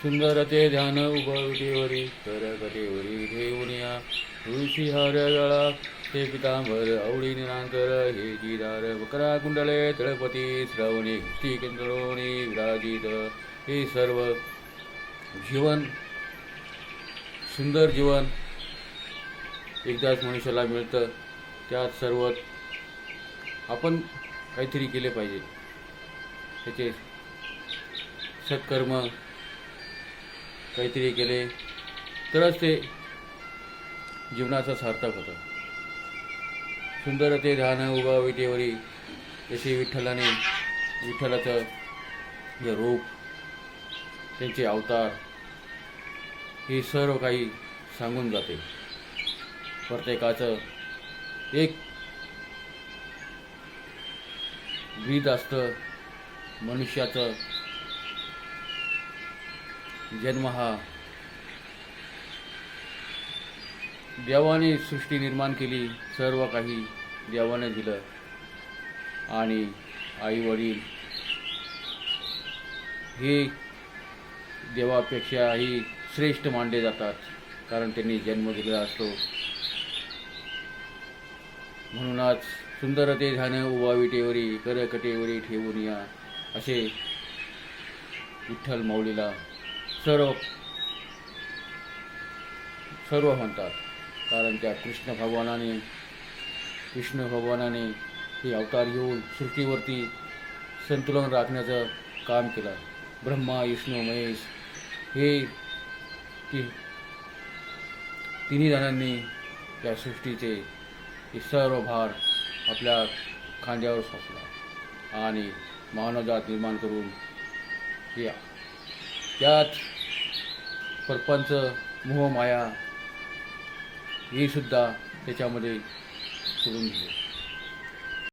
सुंदर ते ध्यान उभविटेवरी कर कटेवरी ठेवूनिया तुळशी हार गळा ते पितांबर आवडी निरांतर हे जीदार वकरा कुंडले तळपती श्रवणी घुष्टी केंद्रोणी विराजित हे सर्व जीवन सुंदर जीवन एकदाच मनुष्याला मिळतं. त्यात सर्व आपण काहीतरी केले पाहिजे. त्याचे सत्कर्म काहीतरी केले. तरच ते जीवनाचं सार्थक होतं. सुंदर ते ध्यान उभा विटेवरी जशी विठ्ठलाने विठ्ठलाचं जे रूप त्यांचे अवतार हे सर्व काही सांगून जाते. प्रत्येकाचं एक गीत असतं मनुष्याचं जन्म। हा देवाने सृष्टी निर्माण केली सर्व काही देवाने दिलं. आणि आई वडील हे देवापेक्षाही श्रेष्ठ मानले जातात कारण त्यांनी जन्म दिलेला असतो. म्हणूनच सुंदर ते ध्यान उभा विटेवरी कर ठेवून या असे विठ्ठल माऊलीला सर्व सर्व म्हणतात. कारण त्या कृष्ण भगवानाने कृष्ण भगवानाने हे अवतार घेऊन सृष्टीवरती संतुलन राखण्याचं काम केलं. ब्रह्मा विष्णू महेश हे ती तिन्ही जणांनी त्या सृष्टीचे हे सर्व भार आपल्या खांद्यावर सोपला आणि मानवजात निर्माण करून या त्यात परपंच मोहमाया हे सुद्धा त्याच्यामध्ये सोडून दिले.